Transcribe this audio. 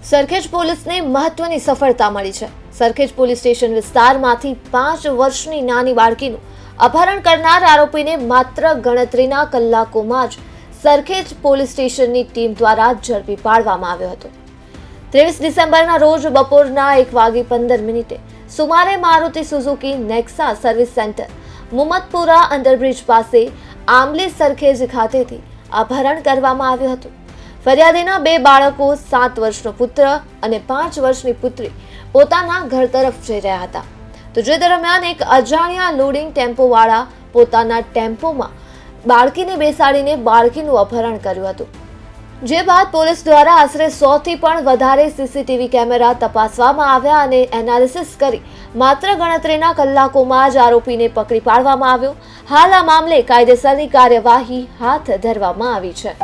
સરખેજ પોલીસને મહત્વની સફળતા મળી છે. સરખેજ પોલીસ સ્ટેશન વિસ્તારમાંથી પાંચ વર્ષની નાની બાળકીનું અપહરણ કરનાર આરોપીને માત્ર ગણતરીના કલાકોમાં જ સરખેજ પોલીસ સ્ટેશનની ટીમ દ્વારા ઝડપી પાડવામાં આવ્યો હતો. ત્રેવીસ ડિસેમ્બરના રોજ બપોરના એક વાગી પંદર મિનિટે સુમારે Maruti Suzuki Nexa service centre Mumatpura underbridge પાસે આંબલી સરખેજ ખાતેથી અપહરણ કરવામાં આવ્યું હતું. ફરિયાદીના બે બાળકો, સાત વર્ષનો પુત્ર અને પાંચ વર્ષની પુત્રી પોતાના ઘર તરફ જઈ રહ્યા હતા. તો જે દરમિયાન એક અજાણ્યા લોડિંગ ટેમ્પોવાળા પોતાના ટેમ્પોમાં બાળકીને બેસાડીને બાળકીનું અપહરણ કર્યું હતું. જે બાદ પોલીસ દ્વારા આશરે સોથી પણ વધારે સીસીટીવી કેમેરા તપાસવામાં આવ્યા અને એનાલિસિસ કરી માત્ર ગણતરીના કલાકોમાં જ આરોપીને પકડી પાડવામાં આવ્યો. હાલ આ મામલે કાયદેસરની કાર્યવાહી હાથ ધરવામાં આવી છે.